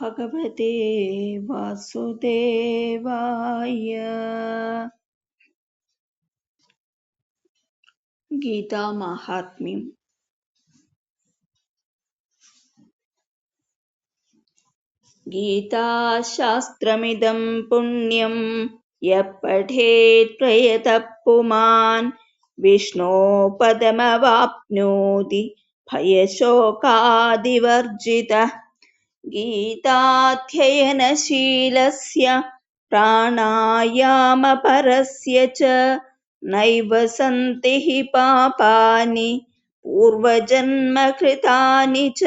भगवते वासुदेवाय। गीतामाहात्म्यम्। गीताशास्त्रमिदं पुण्यं यः पठेत् प्रयतः पुमान् विष्णोपदमवाप्नोति भयशोकादिवर्जितः गीताध्ययनशीलस्य प्राणायामपरस्य च नैव सन्ति हि पापानि पूर्वजन्मकृतानि च।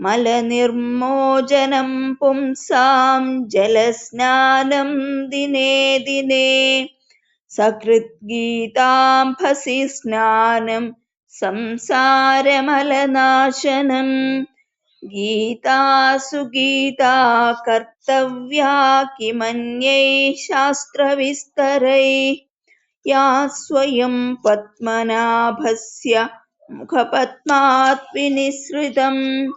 मलनिर्मोचनं पुंसां जलस्नानं दिने दिने। सकृद्गीताम्भसि स्नानं संसारमलनाशनम् गीता सुगीता कर्तव्या किमन्यै शास्त्रविस्तरैः। या स्वयं पद्मनाभस्य मुखपद्मात् विनिसृतम्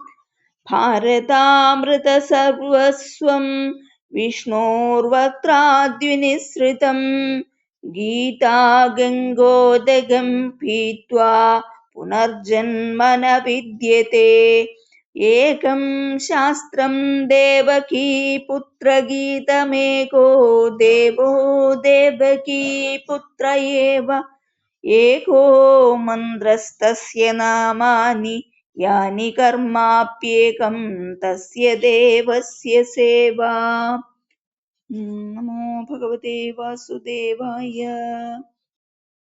भारतामृतसर्वस्वं विष्णोर्वक्त्राद्विनिसृतम्। गीता गङ्गोदगं पीत्वा पुनर्जन्म न विद्यते एकं शास्त्रं देवकी पुत्रगीतमेको देवो देवकी पुत्र एव एको मन्द्रस्तस्य नामानि, यानि कर्माप्येकं तस्य देवस्य सेवा। नमो भगवते वासुदेवाय।